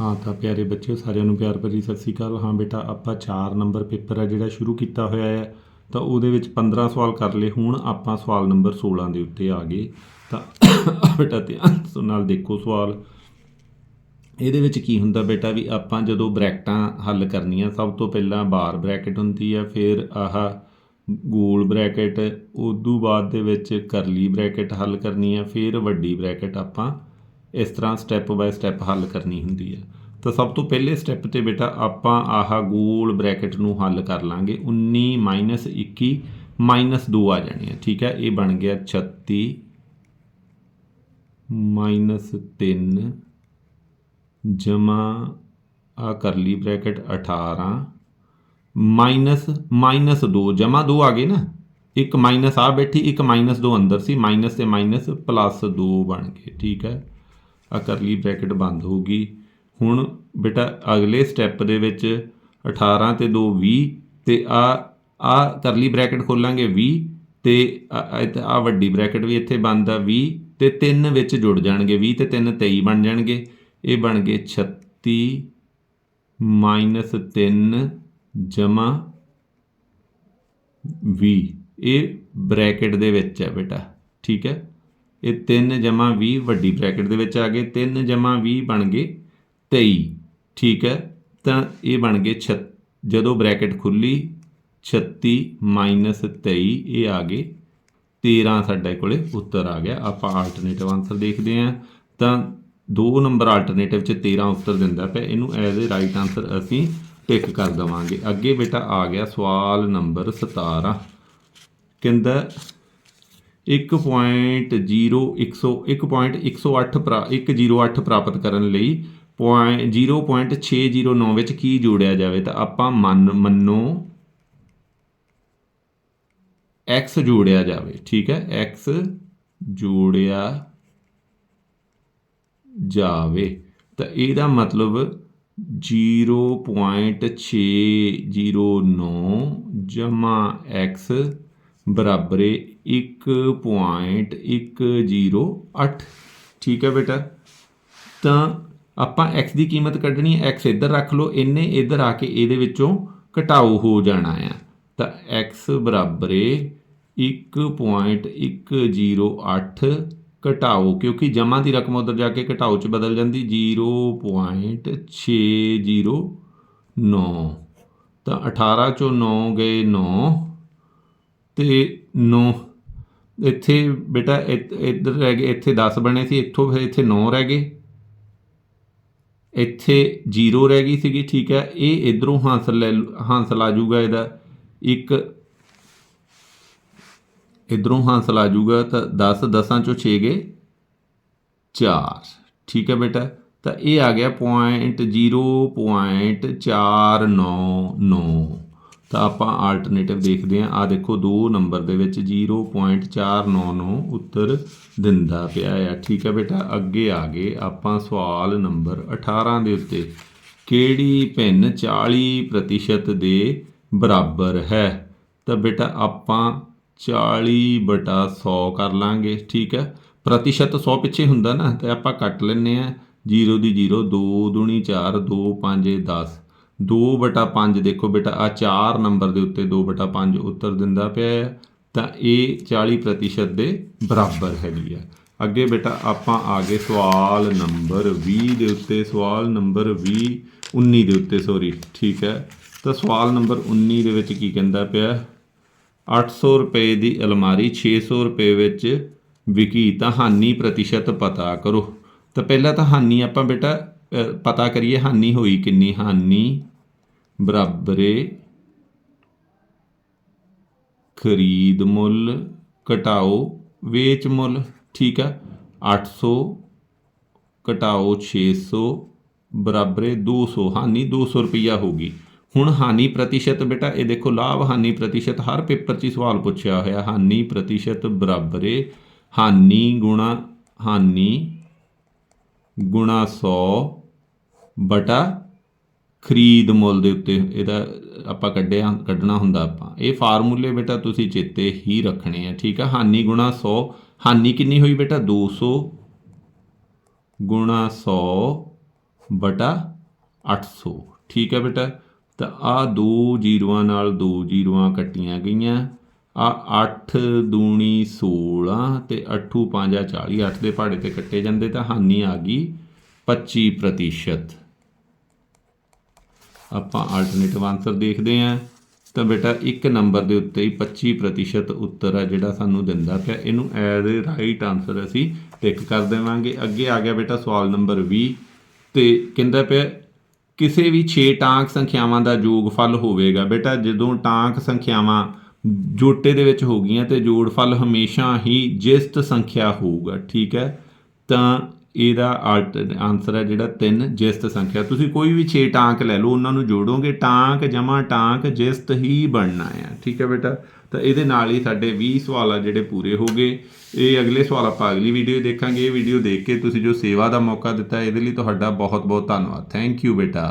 ਹਾਂ, ਤਾਂ ਪਿਆਰੇ ਬੱਚਿਓ, ਸਾਰਿਆਂ ਨੂੰ ਪਿਆਰ ਭਰੀ ਸਤਿ ਸ੍ਰੀ ਅਕਾਲ। ਹਾਂ ਬੇਟਾ, ਆਪਾਂ 4 ਨੰਬਰ ਪੇਪਰ ਆ ਜਿਹੜਾ ਸ਼ੁਰੂ ਕੀਤਾ ਹੋਇਆ ਹੈ ਤਾਂ ਉਹਦੇ ਵਿੱਚ 15 ਸਵਾਲ ਕਰ ਲਏ। ਹੁਣ ਆਪਾਂ ਸਵਾਲ ਨੰਬਰ 16 ਦੇ ਉੱਤੇ ਆ ਗਏ। ਤਾਂ ਬੇਟਾ ਧਿਆਨ ਨਾਲ ਦੇਖੋ ਸਵਾਲ। ਇਹਦੇ ਵਿੱਚ ਕੀ ਹੁੰਦਾ ਬੇਟਾ ਵੀ ਆਪਾਂ ਜਦੋਂ ਬ੍ਰੈਕਟਾਂ ਹੱਲ ਕਰਨੀਆਂ, ਸਭ ਤੋਂ ਪਹਿਲਾਂ ਬਾਰ ਬ੍ਰੈਕਟ ਹੁੰਦੀ ਆ, ਫਿਰ ਆਹ ਗੋਲ ਬ੍ਰੈਕਟ, ਉਦੋਂ ਬਾਅਦ ਦੇ ਵਿੱਚ ਕਰਲੀ ਬ੍ਰੈਕਟ ਹੱਲ ਕਰਨੀ ਹੈ ਫਿਰ ਵੱਡੀ ਬ੍ਰੈਕਟ ਆਪਾਂ ਇਸ ਤਰ੍ਹਾਂ ਸਟੈਪ ਬਾਏ ਸਟੈਪ ਹੱਲ ਕਰਨੀ ਹੁੰਦੀ ਹੈ। ਤਾਂ ਸਭ ਤੋਂ ਪਹਿਲੇ ਸਟੈਪ ਤੇ ਬੇਟਾ ਆਪਾਂ ਆਹ ਗੋਲ ਬ੍ਰੈਕਟ ਨੂੰ ਹੱਲ ਕਰ ਲਾਂਗੇ। 19 21 2 ਆ ਜਾਣੀ ਹੈ ਠੀਕ ਹੈ? ਇਹ ਬਣ ਗਿਆ 36 3 ਜਮਾ ਆ ਕਰਲੀ ਬ੍ਰੈਕਟ 18 ਮਾਈਨਸ ਮਾਈਨਸ 2 ਜਮਾ 2 ਆ ਗਏ ਨਾ? ਇੱਕ ਮਾਈਨਸ ਆ ਬੈਠੀ, ਇੱਕ ਮਾਈਨਸ 2 ਅੰਦਰ ਸੀ ਮਾਈਨਸ ਤੇ ਮਾਈਨਸ ਪਲੱਸ 2 ਬਣ ਗਏ, ਠੀਕ ਹੈ? ਆ ਕਰਲੀ ਬ੍ਰੈਕਟ ਬੰਦ ਹੋ ਗਈ ਹੁਣ ਬੇਟਾ, ਅਗਲੇ ਸਟੈਪ ਦੇ ਵਿੱਚ 18 ਤੇ 2 20 ਤੇ ਆ ਆ ਕਰਲੀ ਬ੍ਰੈਕਟ ਖੋਲਾਂਗੇ 20 ਤੇ ਆ ਵੱਡੀ ਬ੍ਰੈਕਟ ਵੀ ਇੱਥੇ ਬੰਦ ਆ 20 ਤੇ 3 ਵਿੱਚ ਜੁੜ ਜਾਣਗੇ 20 ਤੇ 3 23 ਬਣ ਜਾਣਗੇ। ਇਹ ਬਣ ਗਏ 36 ਮਾਈਨਸ 3 ਜਮਾ 20 ਇਹ ਬ੍ਰੈਕਟ ਦੇ ਵਿੱਚ ਹੈ ਬੇਟਾ, ਠੀਕ ਹੈ? ਇਹ 3 ਜਮਾ 20 ਵੱਡੀ ਬ੍ਰੈਕਟ ਦੇ ਵਿੱਚ ਆ ਗਏ। 3 ਜਮਾ 20 ਬਣ ਗਏ 23 ਠੀਕ ਹੈ? ਤਾਂ ਇਹ ਬਣ ਗਏ ਛ ਜਦੋਂ ਬ੍ਰੈਕਟ ਖੁੱਲੀ 36 ਮਾਈਨਸ 23 ਇਹ ਆ ਗਏ 13 ਸਾਡੇ ਕੋਲੇ ਉੱਤਰ ਆ ਗਿਆ। ਆਪਾਂ ਆਲਟਰਨੇਟਿਵ ਆਨਸਰ ਦੇਖਦੇ ਹਾਂ। ਤਾਂ 2 ਨੰਬਰ ਆਲਟਰਨੇਟਿਵ ਚ 13 ਉੱਤਰ ਦਿੰਦਾ ਪਿਆ। ਇਹਨੂੰ ਐਜ਼ ਅ ਰਾਈਟ ਆਨਸਰ ਅਸੀਂ ਪਿਕ ਕਰ ਦਵਾਂਗੇ। ਅੱਗੇ ਬੇਟਾ ਆ ਗਿਆ ਸਵਾਲ ਨੰਬਰ 17 ਕਹਿੰਦਾ 1.0108 ਪ੍ਰਾ 108 ਪ੍ਰਾਪਤ ਕਰਨ ਲਈ 0.609 ਵਿੱਚ ਕੀ ਜੋੜਿਆ ਜਾਵੇ ਤਾਂ ਆਪਾਂ ਮੰਨ, ਮੰਨੋ x ਜੋੜਿਆ ਜਾਵੇ, ਠੀਕ ਹੈ? x ਜੋੜਿਆ ਜਾਵੇ ਤਾਂ ਇਹਦਾ ਮਤਲਬ 0.609 ਜਮਾ x ਬਰਾਬਰ 1.108 ਠੀਕ ਹੈ ਬੇਟਾ। ਤਾਂ ਆਪਾਂ x ਦੀ ਕੀਮਤ ਕੱਢਣੀ ਹੈ। x ਇੱਧਰ ਰੱਖ ਲਓ। ਇਹਨੇ ਇੱਧਰ ਆ ਕੇ ਇਹਦੇ ਵਿੱਚੋਂ ਘਟਾਓ ਹੋ ਜਾਣਾ ਆ। ਤਾਂ x ਬਰਾਬਰ 1.108 ਘਟਾਓ, ਕਿਉਂਕਿ ਜਮਾ ਦੀ ਰਕਮ ਉਧਰ ਜਾ ਕੇ ਘਟਾਓ ਚ ਬਦਲ ਜਾਂਦੀ। 0.609 ਤਾਂ 18 ਚੋਂ 9 ਗਏ 9 ਤੇ 9 ਇੱਥੇ ਬੇਟਾ ਇੱਧਰ ਰਹਿ ਗਏ, ਇੱਥੇ 10 ਬਣੇ ਸੀ, ਇੱਥੋਂ ਫਿਰ ਇੱਥੇ 9 ਰਹਿ ਗਏ। ਇੱਥੇ 0 ਰਹਿ ਗਈ ਸੀਗੀ, ਠੀਕ ਹੈ। ਇਹ ਇਧਰੋਂ ਹਾਸਲ ਲੈ ਹਾਸਲ ਆ ਜਾਊਗਾ ਇਹਦਾ। ਇੱਕ ਇਧਰੋਂ ਹਾਸਲ ਆ ਜਾਊਗਾ ਤਾਂ 10 10ਾਂ ਚੋਂ 6 ਗਏ। 4 ਠੀਕ ਹੈ ਬੇਟਾ। ਤਾਂ ਇਹ ਆ ਗਿਆ ਪੁਆਇੰਟ 0.499 ਤਾਂ ਆਪਾਂ ਆਲਟਰਨੇਟਿਵ ਦੇਖਦੇ ਹਾਂ। ਆ ਦੇਖੋ, ਦੋ ਨੰਬਰ ਦੇ ਵਿੱਚ 0.499 ਉੱਤਰ ਦਿੰਦਾ ਪਿਆ ਆ। ਠੀਕ ਹੈ ਬੇਟਾ, ਅੱਗੇ ਆ ਗਏ ਆਪਾਂ ਸਵਾਲ ਨੰਬਰ 18 ਦੇ ਉੱਤੇ। ਕਿਹੜੀ ਭਿੰਨ 40% ਦੇ ਬਰਾਬਰ ਹੈ? ਤਾਂ ਬੇਟਾ, ਆਪਾਂ 40 ਬਟਾ 100 ਕਰ ਲਾਂਗੇ। ਠੀਕ ਹੈ? ਪ੍ਰਤੀਸ਼ਤ 100 ਪਿੱਛੇ ਹੁੰਦਾ ਨਾ, ਤੇ ਆਪਾਂ ਕੱਟ ਲੈਨੇ ਆ 0 ਦੀ 0 2 ਦੁਣੀ 4 2 5 10 2 ਬਟਾ 5 ਦੇਖੋ ਬੇਟਾ ਆ 4 ਨੰਬਰ ਦੇ ਉੱਤੇ 2 ਬਟਾ 5 ਉੱਤਰ ਦਿੰਦਾ ਪਿਆ ਹੈ। ਤਾਂ ਇਹ 40% ਦੇ ਬਰਾਬਰ ਹੈਗੀ ਆ। ਅੱਗੇ ਬੇਟਾ ਆਪਾਂ ਆ ਗਏ ਸਵਾਲ ਨੰਬਰ 20 ਦੇ ਉੱਤੇ। ਸਵਾਲ ਨੰਬਰ 20 19 ਦੇ ਉੱਤੇ ਸੌਰੀ ਠੀਕ ਹੈ। ਤਾਂ ਸਵਾਲ ਨੰਬਰ 19 ਦੇ ਵਿੱਚ ਕੀ ਕਹਿੰਦਾ ਪਿਆ? 800 ਰੁਪਏ ਦੀ ਅਲਮਾਰੀ 600 ਰੁਪਏ ਵਿੱਚ ਵਿਕੀ, ਤਾਂ ਹਾਨੀ ਪ੍ਰਤੀਸ਼ਤ ਪਤਾ ਕਰੋ। ਤਾਂ ਪਹਿਲਾਂ ਤਾਂ ਹਾਨੀ ਆਪਾਂ ਬੇਟਾ ਪਤਾ ਕਰੀਏ ਹਾਨੀ ਹੋਈ ਕਿੰਨੀ ਹਾਨੀ ਬਰਾਬਰੇ ਖਰੀਦ ਮੁੱਲ ਘਟਾਓ ਵੇਚ ਮੁੱਲ ਠੀਕ ਆ 800 ਘਟਾਓ 600 ਬਰਾਬਰੇ 200 ਹਾਨੀ 200 ਰੁਪਈਆ ਹੋਗੀ ਹੁਣ ਹਾਨੀ ਪ੍ਰਤੀਸ਼ਤ ਬੇਟਾ ਇਹ ਦੇਖੋ ਲਾਭ ਹਾਨੀ ਪ੍ਰਤੀਸ਼ਤ ਹਰ ਪੇਪਰ 'ਚ ਹੀ ਸਵਾਲ ਪੁੱਛਿਆ ਹੋਇਆ ਹਾਨੀ ਪ੍ਰਤੀਸ਼ਤ ਬਰਾਬਰ ਹੈ ਹਾਨੀ ਗੁਣਾ ਹਾਨੀ ਗੁਣਾ 100 ਬਟਾ ਖਰੀਦ ਮੁੱਲ ਦੇ ਉੱਤੇ ਇਹਦਾ ਆਪਾਂ ਕੱਢਿਆ, ਕੱਢਣਾ ਹੁੰਦਾ ਆਪਾਂ। ਇਹ ਫਾਰਮੂਲੇ ਬੇਟਾ ਤੁਸੀਂ ਚੇਤੇ ਹੀ ਰੱਖਣੇ ਆ, ਠੀਕ ਆ? ਹਾਨੀ ਗੁਣਾ 100 ਹਾਨੀ ਕਿੰਨੀ ਹੋਈ ਬੇਟਾ? 200 ਗੁਣਾ 100 ਬਟਾ 800 ਠੀਕ ਹੈ ਬੇਟਾ? ਤਾਂ ਆ ਦੋ ਜ਼ੀਰੋਆਂ ਨਾਲ ਦੋ ਜ਼ੀਰੋਆਂ ਕੱਟੀਆਂ ਗਈਆਂ, ਆ 8 ਦੂਣੀ 16 ਤੇ 8 5 40 8 ਦੇ ਪਹਾੜੇ ਤੇ ਕੱਟੇ ਜਾਂਦੇ ਤਾਂ ਹਾਨੀ ਆ ਗਈ 25 ਪ੍ਰਤੀਸ਼ਤ। ਆਪਾਂ ਆਲਟਰਨੇਟਿਵ ਆਨਸਰ ਦੇਖਦੇ ਹਾਂ। ਤਾਂ ਬੇਟਾ, ਇੱਕ ਨੰਬਰ ਦੇ ਉੱਤੇ ਹੀ 25% ਉੱਤਰ ਆ ਜਿਹੜਾ ਸਾਨੂੰ ਦਿੰਦਾ ਪਿਆ। ਇਹਨੂੰ ਐਜ਼ ਰਾਈਟ ਆਨਸਰ ਅਸੀਂ ਟਿਕ ਕਰ ਦੇਵਾਂਗੇ। ਅੱਗੇ ਆ ਗਿਆ ਬੇਟਾ ਸਵਾਲ ਨੰਬਰ 20 ਤੇ ਕਹਿੰਦਾ ਪਿਆ, ਕਿਸੇ ਵੀ 6 ਟਾਂਕ ਸੰਖਿਆਵਾਂ ਦਾ ਜੋਗਫਲ ਹੋਵੇਗਾ। ਬੇਟਾ, ਜਦੋਂ ਟਾਂਕ ਸੰਖਿਆਵਾਂ ਜੋਟੇ ਦੇ ਵਿੱਚ ਹੋ ਗਈਆਂ ਤੇ ਜੋੜਫਲ ਹਮੇਸ਼ਾ ਹੀ ਜਿਸਤ ਸੰਖਿਆ ਹੋਊਗਾ, ਠੀਕ ਹੈ? ਤਾਂ ਇਹਦਾ ਆਨਸਰ ਹੈ ਜਿਹੜਾ 3 ਜਿਸਤ ਸੰਖਿਆ। ਤੁਸੀਂ ਕੋਈ ਵੀ 6 ਟਾਂਕ ਲੈ ਲਓ, ਉਹਨਾਂ ਨੂੰ ਜੋੜੋਗੇ, ਟਾਂਕ ਜਮਾ ਟਾਂਕ ਜਿਸਤ ਹੀ ਬਣਨਾ ਹੈ ਠੀਕ ਹੈ ਬੇਟਾ? ਤਾਂ ਇਹਦੇ ਨਾਲ ਹੀ ਸਾਡੇ 20 ਸਵਾਲ ਆ ਜਿਹੜੇ ਪੂਰੇ ਹੋ ਗਏ। ਇਹ ਅਗਲੇ ਸਵਾਲ ਆਪਾਂ ਅਗਲੀ ਵੀਡੀਓ ਦੇਖਾਂਗੇ। ਇਹ ਵੀਡੀਓ ਦੇਖ ਕੇ ਤੁਸੀਂ ਜੋ ਸੇਵਾ ਦਾ ਮੌਕਾ ਦਿੱਤਾ, ਇਹਦੇ ਲਈ ਤੁਹਾਡਾ ਬਹੁਤ ਬਹੁਤ ਧੰਨਵਾਦ। ਥੈਂਕ ਯੂ ਬੇਟਾ।